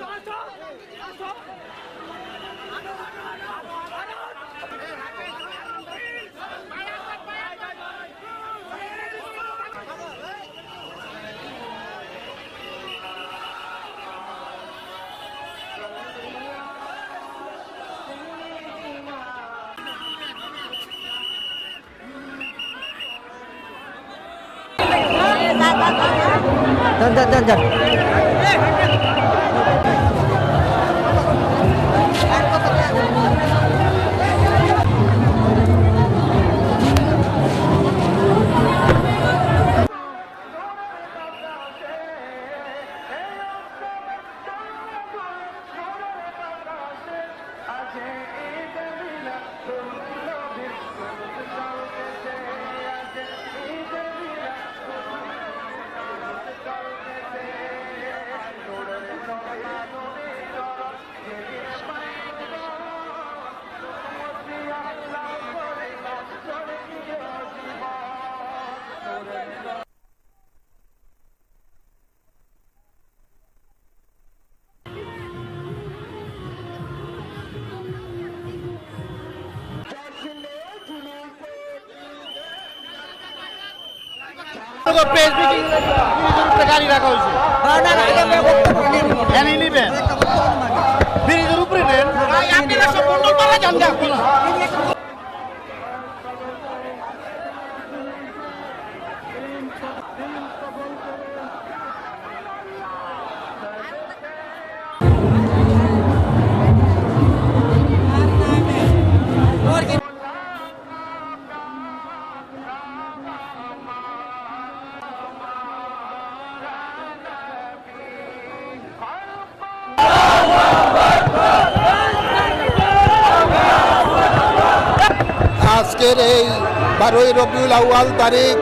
যান press meeting গাড়ি রাখা হয়েছে। নিবেন। ব্রিজের উপরে নেন আপনারা সব মন্ডল যান আজকের এই বারোই রবিউল আউয়াল তারিখ,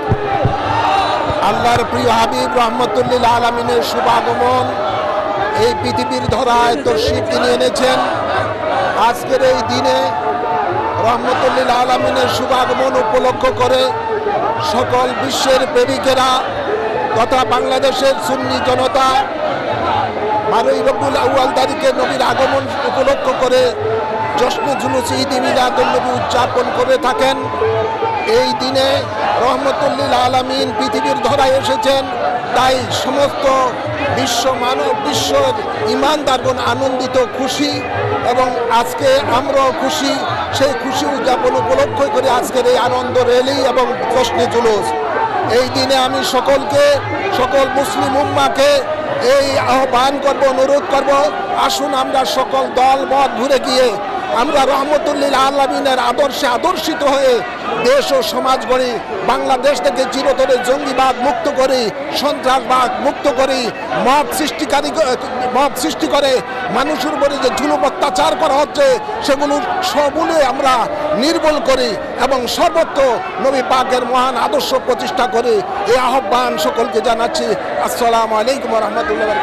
আল্লাহর প্রিয় হাবিব রহমতুল্লিল আলমিনের শুভাগমন। এই পৃথিবীর ধরায় তর্শিব তিনি এনেছেন। আজকের এই দিনে রহমতুল্লিল আলমিনের শুভাগমন উপলক্ষ করে সকল বিশ্বের প্রেমিকেরা তথা বাংলাদেশের সুন্নি জনতা বারোই রবিউল আউয়াল তারিখে নবীর আগমন উপলক্ষ করে জশ্নে জুলুস ঈদ মিলাদুল্নবী উদযাপন করে থাকেন। এই দিনে রহমতুল্লিল আলমিন পৃথিবীর ধরায় এসেছেন। তাই সমস্ত বিশ্ব মানব বিশ্বের ইমানদারগণ আনন্দিত, খুশি এবং আজকে আমরাও খুশি। সেই খুশি উদযাপন উপলক্ষ করে আজকের এই আনন্দ র্যালি এবং জশ্নে জুলুস। এই দিনে আমি সকলকে, সকল মুসলিম উম্মাকে এই আহ্বান করব অনুরোধ করব আসুন আমরা সকল দল মত ঘুরে গিয়ে আমরা রহমতুল্লিল আলমিনের আদর্শে আদর্শিত হয়ে দেশ ও সমাজ গড়ি, বাংলাদেশ থেকে চিরতরে জঙ্গিবাদ মুক্ত করি, সন্ত্রাসবাদ মুক্ত করি মত সৃষ্টিকারী মত সৃষ্টি করে, মানুষের উপরে যে জুলুম অত্যাচার করা হচ্ছে সেগুলো সবগুলো আমরা নির্মূল করি এবং সর্বত্র নবী পাকের মহান আদর্শ প্রতিষ্ঠা করি। এই আহ্বান সকলকে জানাচ্ছি। আসসালামু আলাইকুম রহমতুল্লাহ